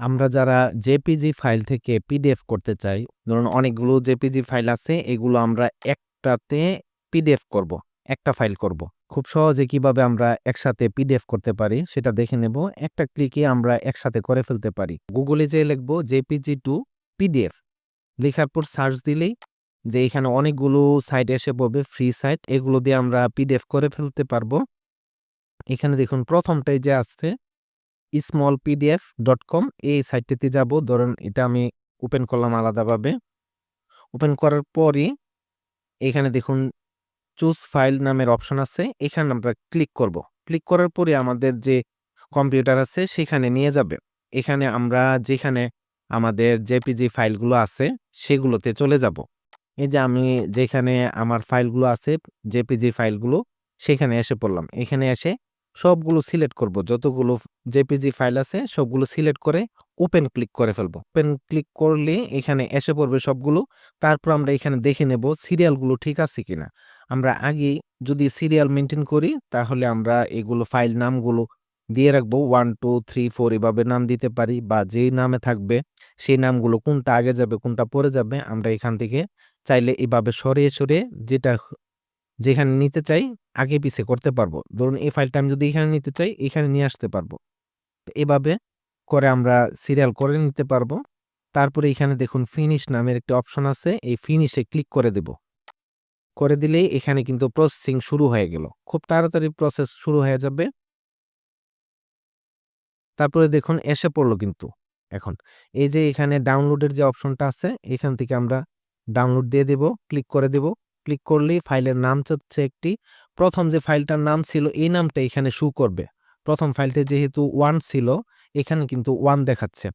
আমরা যারা JPG file থেকে পিডিএফ করতে চাই, ধরুন অনেকগুলো জেপিজি ফাইল আছে, এগুলো আমরা একটাতে পিডিএফ করব। একটা ফাইল করব। খুব সহজে কীভাবে আমরা একসাথে পিডিএফ করতে পারি সেটা দেখে নেব। একটা ক্লিকে আমরা একসাথে করে ফেলতে পারি। গুগলে যেয়ে লিখব জেপিজি টু পিডিএফ। লেখার পর সার্চ দিলেই যে এখানে অনেকগুলো সাইট এসে পড়বে ফ্রি সাইট। এগুলো দিয়ে আমরা পিডিএফ করে ফেলতে পারব। এখানে দেখুন প্রথমটাই যে আসছে স্মল পিডিএফ ডট কম এই সাইটটিতে যাব। ধরুন এটা আমি ওপেন করলাম আলাদাভাবে। ওপেন করার পরই এখানে দেখুন চুজ ফাইল নামের অপশন আছে। এখানে আমরা ক্লিক করব। ক্লিক করার পরে আমাদের যে কম্পিউটার আছে, সেখানে নিয়ে যাবে। এখানে আমরা যেখানে আমাদের জেপিজি ফাইলগুলো আছে, সেগুলোতে চলে যাব। এই যে আমি যেখানে আমার ফাইলগুলো আছে জেপিজি ফাইলগুলো সেখানে এসে পড়লাম। এখানে এসে সবগুলো সিলেক্ট করব। যতগুলো জেপিজি ফাইল আছে, সবগুলো সিলেক্ট করে ওপেন ক্লিক করে ফেলব। ওপেন ক্লিক করলে এখানে এসে পড়বে সবগুলো। তারপর আমরা এখানে দেখে নেব সিরিয়ালগুলো ঠিক আছে কিনা। আমরা আগে যদি সিরিয়াল মেনটেন করি, তাহলে আমরা এগুলো ফাইল নামগুলো দিয়ে রাখব। ওয়ান, টু, থ্রি, ফোর এভাবে নাম দিতে পারি বা যেই নামে থাকবে, সেই নামগুলো কোনটা আগে যাবে, কোনটা পরে যাবে, আমরা এখান থেকে চাইলে এভাবে সরিয়ে সরিয়ে যেটা যেখানে নিতে চাই, আগে পিছে করতে পারব। ধরুন, এই ফাইলটা আমি যদি এখানে নিতে চাই, এখানে নিয়ে আসতে পারব। এভাবে করে আমরা সিরিয়াল করে নিতে পারব। তারপরে এখানে দেখুন ফিনিশ নামের একটি অপশন আছে। এই ফিনিশে ক্লিক করে দেব। করে দিলেই এখানে কিন্তু প্রসেসিং শুরু হয়ে গেল। খুব তাড়াতাড়ি প্রসেস শুরু হয়ে যাবে। তারপরে দেখুন, এসে পড়ল কিন্তু এখন। এই যে এখানে ডাউনলোডের যে অপশনটা আছে, এখান থেকে আমরা ডাউনলোড দিয়ে দেব ক্লিক করে দেব। ক্লিক করলেই ফাইলের নাম হচ্ছে একটি। প্রথম যে ফাইলটার নাম ছিল, এই নামটা এখানে শু করবে। প্রথম ফাইলটা যেহেতু ওয়ান ছিল, এখানে কিন্তু ওয়ান দেখাচ্ছে।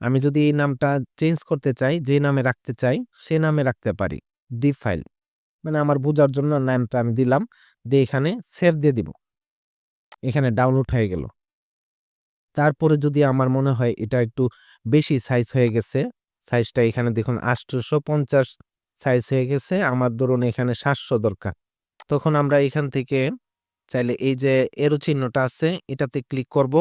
আমি যদি এই নামটা চেঞ্জ করতে চাই, যে নামে রাখতে চাই, সে নামে রাখতে পারি। ডি ফাইল মানে আমার বোঝার জন্য নামটা আমি দিলাম, দিয়ে এখানে সেভ দিয়ে দিব। এখানে ডাউনলোড হয়ে গেল। তারপরে যদি আমার মনে হয় এটা একটু বেশি সাইজ হয়ে গেছে সাইজটা এখানে দেখুন আটশোশো পঞ্চাশ সাইজ হয়ে গেছে, আমার ধরুন এখানে সাতশো দরকার। তখন আমরা এখান থেকে চাইলে এই যে এরো চিহ্নটা আছে, এটাতে ক্লিক করব।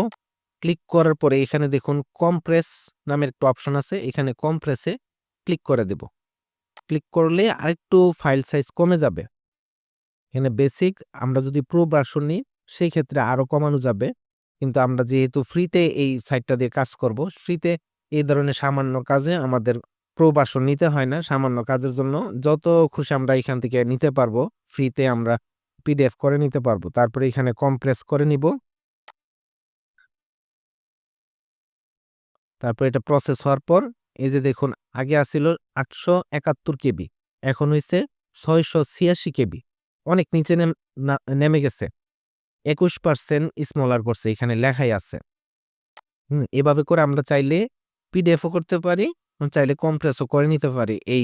ক্লিক করার পরে এখানে দেখুন কমপ্রেস নামের একটা অপশন আছে, এখানে কমপ্রেসে ক্লিক করে দেব। ক্লিক করলে আরেকটু ফাইল সাইজ কমে যাবে। এখানে বেসিক আমরা যদি প্রো ভার্সন নিই সেই ক্ষেত্রে আরও কমানো যাবে। কিন্তু আমরা যেহেতু ফ্রিতে এই সাইটটা দিয়ে কাজ করব ফ্রিতে এই ধরনের সামান্য কাজে আমাদের প্রো ভার্সন নিতে হয় না সামান্য কাজের জন্য। যত খুশি আমরা এখান থেকে নিতে পারব ফ্রিতে আমরা পিডিএফ করে নিতে পারব। তারপরে এখানে কমপ্রেস করে নিব। তারপর এটা প্রসেস হওয়ার পর, এই যে দেখুন, আগে আসছিল আটশো একাত্তর কেবি, এখন হয়েছে ছয়শো ছিয়াশি কেবি। অনেক নিচে নেমে গেছে। একুশ পার্সেন্ট স্মলার করছে এখানে লেখাই আছে। হুম, এভাবে করে আমরা চাইলে পিডিএফও করতে পারি। চাইলে কমপ্রেসও করে নিতে পারি এই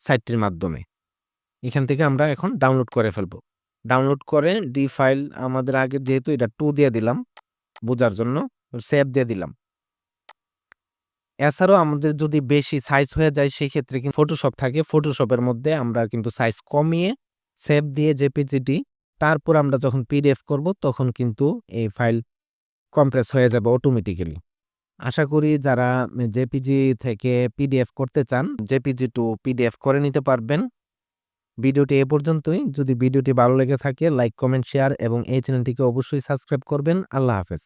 সাইটটির মাধ্যমে। এখান থেকে আমরা এখন ডাউনলোড করে ফেলব। ডাউনলোড করে ডি ফাইল আমাদের আগে যেহেতু এটা টু দিয়ে দিলাম, বোঝার জন্য সেভ দিয়ে দিলাম। এছাড়াও আমাদের যদি বেশি সাইজ হয়ে যায় সেই ক্ষেত্রে কিন্তু ফটোশপ থাকে। ফটোশপের মধ্যে আমরা কিন্তু সাইজ কমিয়ে সেভ দিয়ে জেপিজিটি তারপর আমরা যখন পিডিএফ করব, তখন কিন্তু এই ফাইল কম্প্রেস হয়ে যাবে অটোমেটিক্যালি আশা করি যারা জেপিজি থেকে পিডিএফ করতে চান, জেপিজি টু পিডিএফ করে নিতে পারবেন। ভিডিওটি এ পর্যন্তই। যদি ভিডিওটি ভালো লেগে থাকে, লাইক, কমেন্ট, শেয়ার এবং এই চ্যানেলটিকে অবশ্যই সাবস্ক্রাইব করবেন। আল্লাহ হাফেজ।